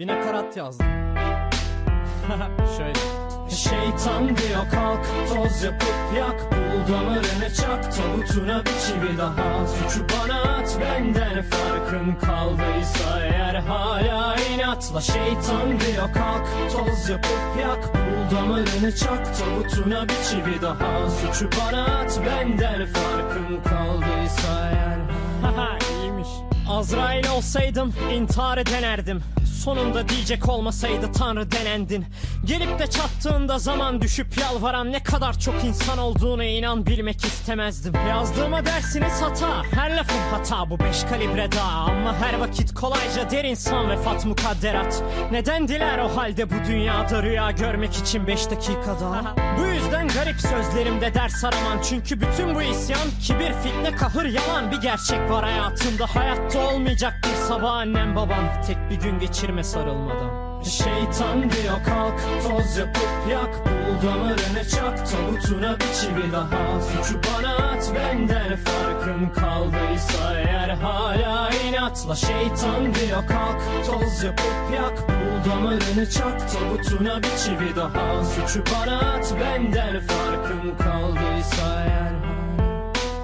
Bir nakarat yazdım. Şöyle. Şeytan diyor kalk toz yapıp yak Bul damarını çak tabutuna bir çivi daha Suçu bana at benden farkın kaldıysa Eğer hala inatla Şeytan diyor kalk toz yapıp yak Bul damarını çak tabutuna bir çivi daha Suçu bana at benden farkın kaldıysa eğer Haha iyiymiş. Azrail olsaydım intiharı denerdim. Sonunda diyecek olmasaydı tanrı denendin. Gelip de çattığında zaman düşüp yalvaran ne kadar çok insan olduğuna inan bilmek istemezdim. Yazdığıma dersiniz hata, her lafım hata bu beş kalibre daha. Ama her vakit kolayca der insan vefat mukadderat. Neden diler o halde bu dünyada rüya görmek için beş dakika daha? bu yüzden garip sözlerimde ders araman. Çünkü bütün bu isyan kibir, fitne, kahır, yalan bir gerçek var hayatımda. Hayatta olmayacak bir sabah annem babam. Tek bir gün geçirme sarılmadan. Şeytan diyor kalk toz yapıp yak. Bul damarını çak tabutuna bir çivi daha. Suçu bana at benden farkın kaldıysa Eğer hala inatla. Şeytan diyor kalk toz yapıp yak. Bul damarını çak tabutuna bir çivi daha. Suçu bana at benden farkın kaldıysa eğer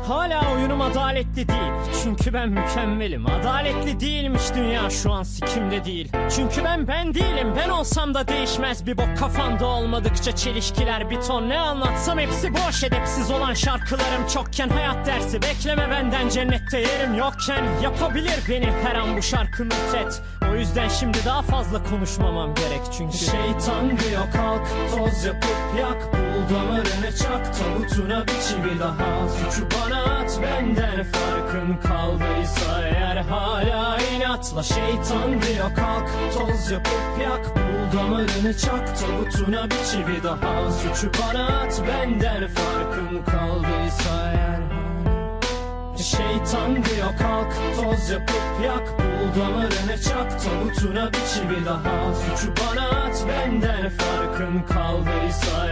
Hala oyunum adaletli değil. Çünkü ben mükemmelim. Adaletli değilmiş dünya. Şu an sikimde değil. Çünkü ben ben değilim. Ben olsam da değişmez. Bir bok kafanda olmadıkça Çelişkiler bir ton. Ne anlatsam hepsi boş. Edepsiz olan şarkılarım çokken Hayat dersi. Bekleme benden. Cennette yerim yokken Yapabilir beni. Her an bu şarkı mütet O yüzden şimdi daha fazla konuşmamam gerek. Çünkü Şeytan diyor kalk toz yapıp yak Bul damarını çak tabutuna bir çivi daha. Suçu bana at benden farkın kaldıysa Eğer hala inatla Şeytan diyor kalk toz yapıp yak Bul damarını çak tabutuna bir çivi daha. Suçu bana at benden farkın kaldıysa eğer Şeytan diyor kalk toz yapıp yak Bul damarını çak tabutuna bir çivi daha. Suçu bana at benden farkın kaldıysa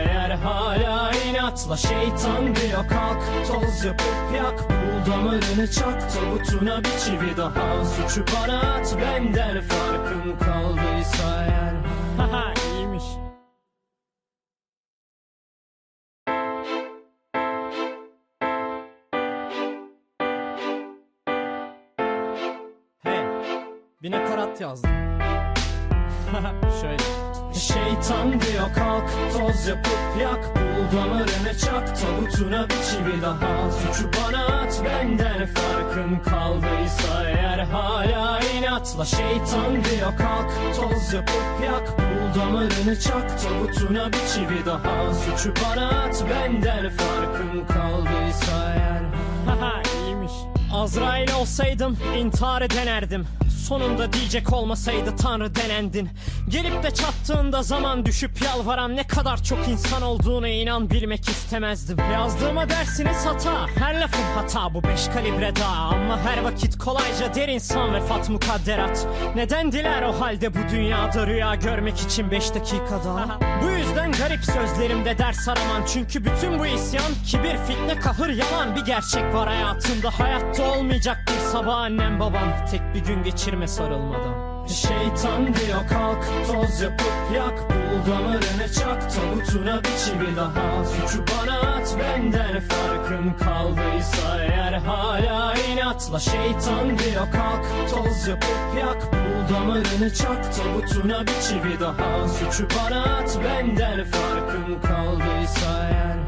hala inatla Şeytan diyor kalk toz yapıp yak Bul damarını çak tabutuna bir çivi daha Suçu bana at benden farkın kaldıysa eğer Haha iyiymiş Hey, bir nakarat yazdım. Şöyle. Şeytan diyor kalk toz yapıp yak. Bul damarını çak tabutuna bir çivi daha. Suçu bana at benden farkın kaldıysa Eğer hala inatla. Şeytan diyor kalk toz yapıp yak. Bul damarını çak tabutuna bir çivi daha. Suçu bana at benden farkın kaldıysa eğer. Haha iyiymiş. Azrail olsaydım intiharı denerdim. Sonunda diyecek olmasaydı tanrı denendin. Gelip de çattığında zaman düşüp yalvaran ne kadar çok insan olduğuna inan bilmek istemezdim. Yazdığıma dersiniz hata, her lafım hata bu beş kalibre daha. Ama her vakit kolayca der insan vefat mukadderat. Neden diler o halde bu dünyada rüya görmek için beş dakika daha? bu yüzden garip sözlerimde ders araman. Çünkü bütün bu isyan kibir, fitne, kahır, yalan bir gerçek var hayatımda. Hayatta olmayacak bir sabah annem babam. Tek bir gün geçirme sarılmadan. Şeytan diyor kalk toz yapıp yak Bul damarını çak tabutuna bir çivi daha Suçu bana at benden farkın kaldıysa Eğer hala inatla Şeytan diyor kalk toz yapıp yak Bul damarını çak tabutuna bir çivi daha Suçu bana at benden farkın kaldıysa eğer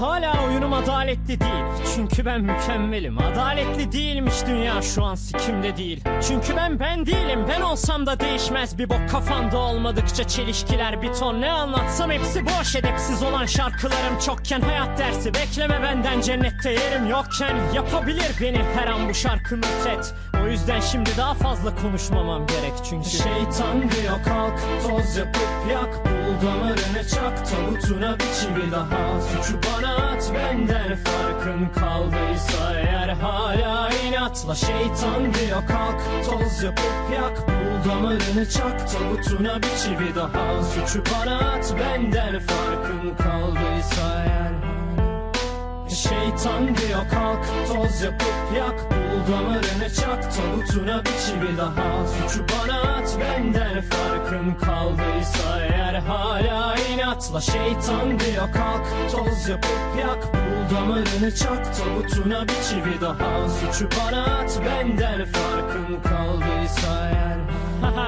Hala adaletli değil. Çünkü ben mükemmelim. Adaletli değilmiş dünya şu an sikimde değil. Çünkü ben ben değilim. Ben olsam da değişmez. Bir bok kafanda olmadıkça Çelişkiler bir ton. Ne anlatsam hepsi boş. Edepsiz olan şarkılarım çokken Hayat dersi. Bekleme benden cennette yerim yokken. Yapabilir beni her an bu şarkı mütet O yüzden şimdi daha fazla konuşmamam gerek. Çünkü Şeytan diyor kalk toz yapıp yak. Bul damarını çak. Tabutuna bir çivi daha. Suçu bana at benden farkın kaldıysa Eğer hala inatla Şeytan diyor. Kalk toz yapıp yak Bul damarını çak. Tabutuna bir çivi daha Suçu bana at. Benden farkın kaldıysa eğer Şeytan diyor kalk toz yapıp yak. Bul damarını çak tabutuna bir çivi daha. Suçu bana at benden farkın kaldıysa Eğer hala inatla. Şeytan diyor kalk toz yapıp yak. Bul damarını çak tabutuna bir çivi daha. Suçu bana at benden farkın kaldıysa eğer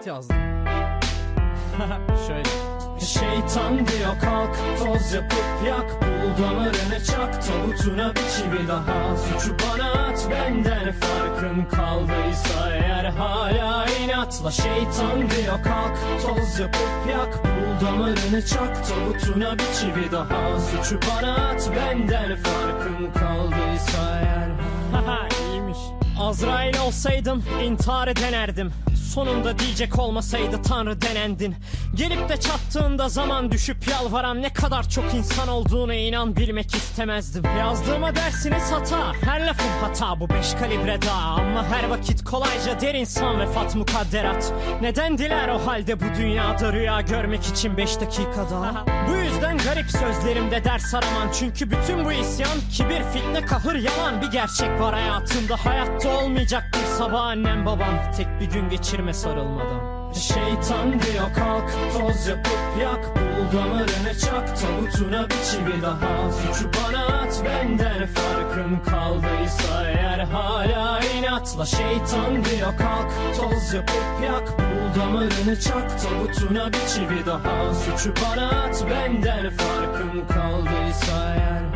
nakarat yazdım. Şöyle. Şeytan diyor kalk toz yapıp yak Bul damarını çak tabutuna bir çivi daha Suçu bana at benden farkın kaldıysa Eğer hala inatla şeytan diyor kalk toz yapıp yak Bul damarını çak tabutuna bir çivi daha Suçu bana at benden farkın kaldıysa eğer Haha iyiymiş. Azrail olsaydım intihar denerdim. Sonunda diyecek olmasaydı tanrı denendin. Gelip de çattığında zaman düşüp yalvaran ne kadar çok insan olduğuna inan bilmek istemezdim. Yazdığıma dersiniz hata, her lafım hata bu beş kalibre daha. Ama her vakit kolayca der insan vefat mukadderat. Neden diler o halde bu dünyada rüya görmek için beş dakika daha? bu yüzden garip sözlerimde ders araman. Çünkü bütün bu isyan kibir, fitne, kahır, yalan bir gerçek var hayatımda. Hayatta olmayacak bir sabah annem babam. Tek bir gün geçirme sarılmadan. Şeytan diyor kalk toz yapıp yak. Bul damarını çak tabutuna bir çivi daha. Suçu bana at benden farkın kaldıysa Eğer hala inatla. Şeytan diyor kalk toz yapıp yak. Bul damarını çak tabutuna bir çivi daha. Suçu bana at benden farkın kaldıysa eğer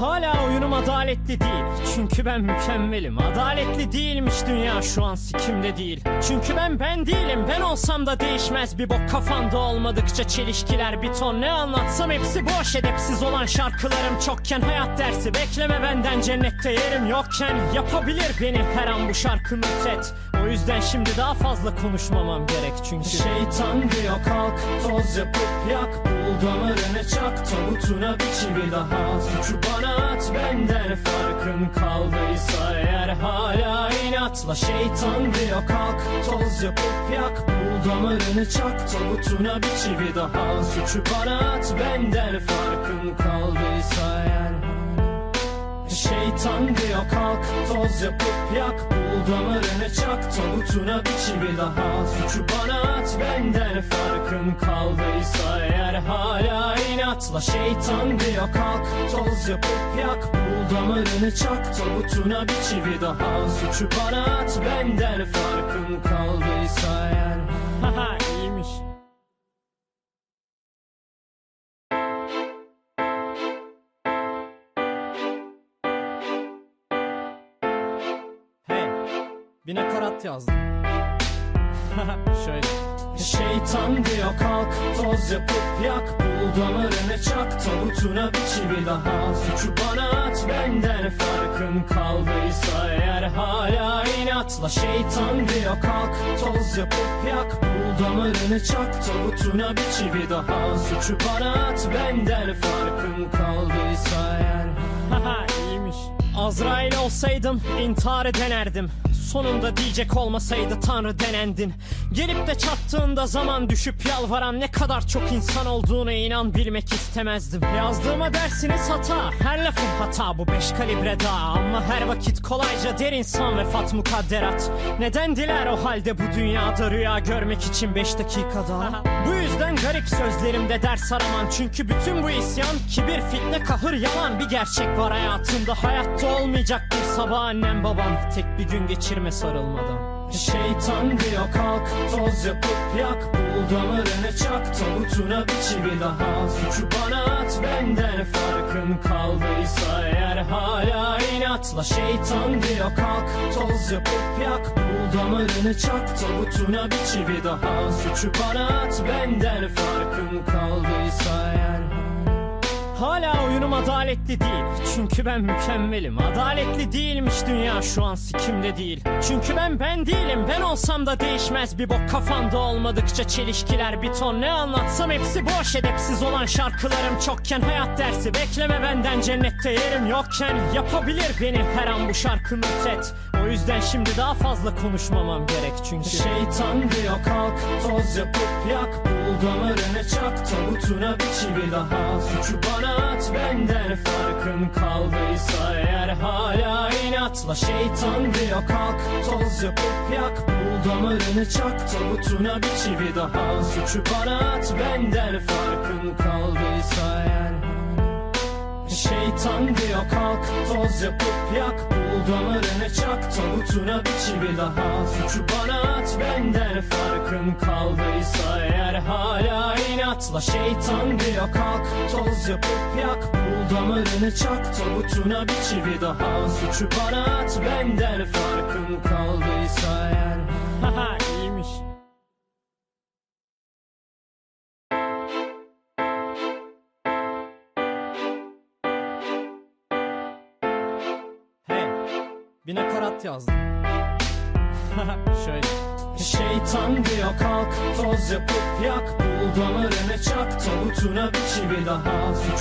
Hala oyunum adaletli değil. Çünkü ben mükemmelim. Adaletli değilmiş dünya. Şu an sikimde değil. Çünkü ben ben değilim. Ben olsam da değişmez. Bir bok kafanda olmadıkça Çelişkiler bir ton. Ne anlatsam hepsi boş. Edepsiz olan şarkılarım çokken Hayat dersi. Bekleme benden. Cennette yerim yokken Yapabilir beni her an bu şarkı mütet O yüzden şimdi daha fazla konuşmamam gerek. Çünkü Şeytan diyor kalk toz yapıp yak. Bul damarını çak. Tabutuna bir çivi daha. Suçu bana at benden farkın kaldıysa Eğer hala inatla. Şeytan diyor kalk toz yapıp yak Bul damarını çak tabutuna bir çivi daha. Suçu bana at benden farkın kaldıysa Şeytan diyor kalk toz yapıp yak Bul damarını çak tabutuna bir çivi daha. Suçu bana at benden farkın kaldıysa Eğer hala inatla. Şeytan diyor kalk toz yapıp yak Bul damarını çak tabutuna bir çivi daha. Suçu bana at benden farkın kaldıysa eğer. Haha iyiymiş nakarat yazdım. Şöyle. Şeytan diyor kalk toz yapıp yak Bul damarını çak tabutuna bir çivi daha Suçu bana at benden farkın kaldıysa Eğer hala inatla şeytan diyor kalk toz yapıp yak Bul damarını çak tabutuna bir çivi daha Suçu bana at benden farkın kaldıysa eğer Haha iyiymiş. Azrail olsaydım intihar denerdim. Sonunda diyecek olmasaydı tanrı denendin. Gelip de çattığında zaman düşüp yalvaran ne kadar çok insan olduğuna inan bilmek istemezdim. Yazdığıma dersiniz hata, her lafım hata bu beş kalibre daha. Ama her vakit kolayca der insan vefat mukadderat. Neden diler o halde bu dünyada rüya görmek için beş dakika daha? bu yüzden garip sözlerimde ders araman. Çünkü bütün bu isyan kibir, fitne, kahır, yalan bir gerçek var hayatımda. Hayatta olmayacak bir sabah annem babam. Tek bir gün geçirme sarılmadan. Şeytan diyor kalk toz yapıp yak. Bul damarını çak tabutuna bir çivi daha. Suçu bana at benden farkın kaldıysa Eğer hala inatla. Şeytan diyor kalk toz yapıp yak. Bul damarını çak tabutuna bir çivi daha. Suçu bana at benden farkın kaldıysa eğer Hala oyunum adaletli değil. Çünkü ben mükemmelim. Adaletli değilmiş dünya. Şu an sikimde değil. Çünkü ben ben değilim. Ben olsam da değişmez. Bir bok kafamda olmadıkça Çelişkiler bir ton. Ne anlatsam hepsi boş. Edepsiz olan şarkılarım çokken Hayat dersi. Bekleme benden. Cennette yerim yokken Yapabilir beni her an bu şarkı mütet O yüzden şimdi daha fazla konuşmamam gerek. Çünkü Şeytan diyor kalk toz yapıp yak Bul damarını çak tabutuna bir çivi daha. Suçu bana at benden farkın kaldıysa Eğer hala inatla şeytan diyor kalk toz yapıp yak. Bul damarını çak tabutuna bir çivi daha. Suçu bana at benden farkın kaldıysa eğer Şeytan diyor kalk toz yapıp yak. Bul damarını çak. Tabutuna bir çivi daha. Suçu bana at benden farkın kaldıysa Eğer hala inatla. Şeytan diyor kalk toz yapıp yak. Bul damarını çak. Tabutuna bir çivi daha. Suçu bana at benden farkın kaldıysa eğer bir nakarat yazdım. Şöyle. Şeytan diyor kalk toz yapıp yak. Bul damarını çak tabutuna bir çivi daha. Suçu